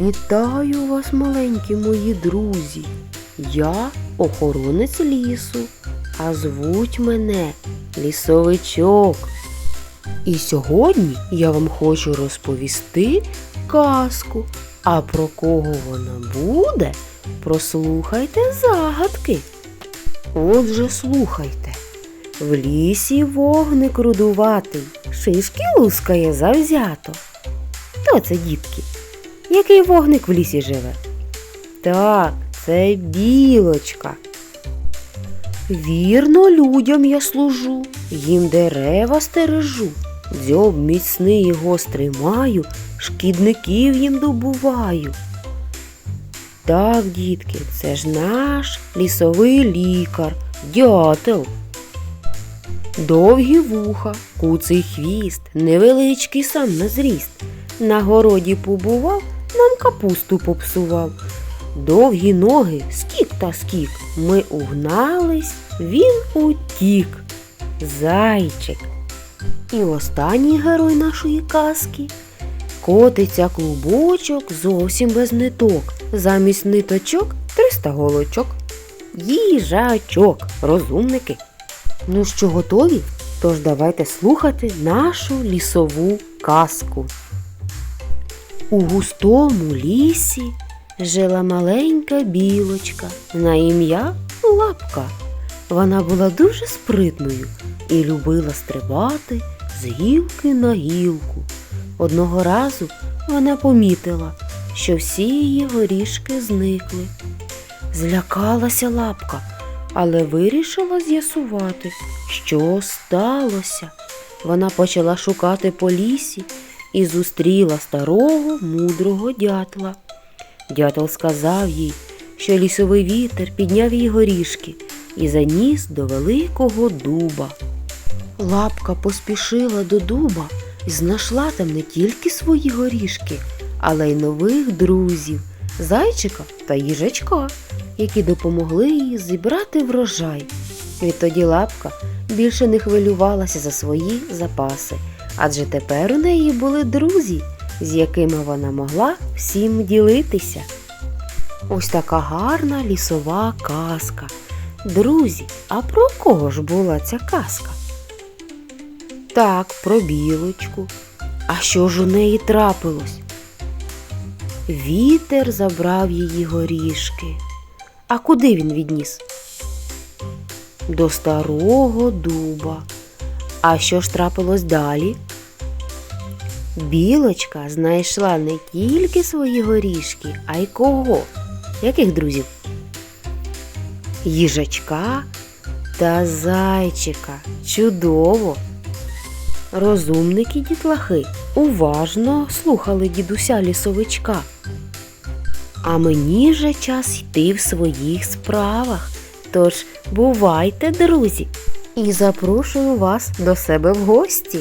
Вітаю вас, маленькі мої друзі. Я охоронець лісу, а звуть мене лісовичок. І сьогодні я вам хочу розповісти казку. А про кого вона буде, прослухайте загадки. Отже, слухайте. В лісі вогник рудуватий, шишки лускає завзято. Хто це, дітки? Який вогник в лісі живе? Так, це білочка. Вірно людям я служу, їм дерева стережу, дзьоб міцний і гострий маю, шкідників їм добуваю. Так, дітки, це ж наш лісовий лікар, дятел. Довгі вуха, куций хвіст, невеличкий сам на зріст. На городі побував, нам капусту попсував. Довгі ноги, скік та скік. Ми угнались, він утік. Зайчик. І останній герой нашої казки. Котиться клубочок зовсім без ниток. Замість ниточок 300 голочок. Їжачок, розумники. Ну що, готові? Тож давайте слухати нашу лісову казку. У густому лісі жила маленька білочка на ім'я Лапка. Вона була дуже спритною і любила стрибати з гілки на гілку. Одного разу вона помітила, що всі її горішки зникли. Злякалася лапка, але вирішила з'ясувати, що сталося. Вона почала шукати по лісі і зустріла старого мудрого дятла. Дятел сказав їй, що лісовий вітер підняв її горішки і заніс до великого дуба. Лапка поспішила до дуба і знайшла там не тільки свої горішки, але й нових друзів зайчика та їжачка, які допомогли їй зібрати врожай. Відтоді лапка більше не хвилювалася за свої запаси, адже тепер у неї були друзі, з якими вона могла всім ділитися. Ось така гарна лісова казка. Друзі, а про кого ж була ця казка? Так, про білочку. А що ж у неї трапилось? Вітер забрав її горішки. А куди він відніс? До старого дуба. А що ж трапилось далі? Білочка знайшла не тільки свої горішки, а й кого? Яких друзів? Їжачка та зайчика. Чудово! Розумники дітлахи уважно слухали дідуся лісовичка. А мені вже час йти в своїх справах. Тож бувайте, друзі, і запрошую вас до себе в гості.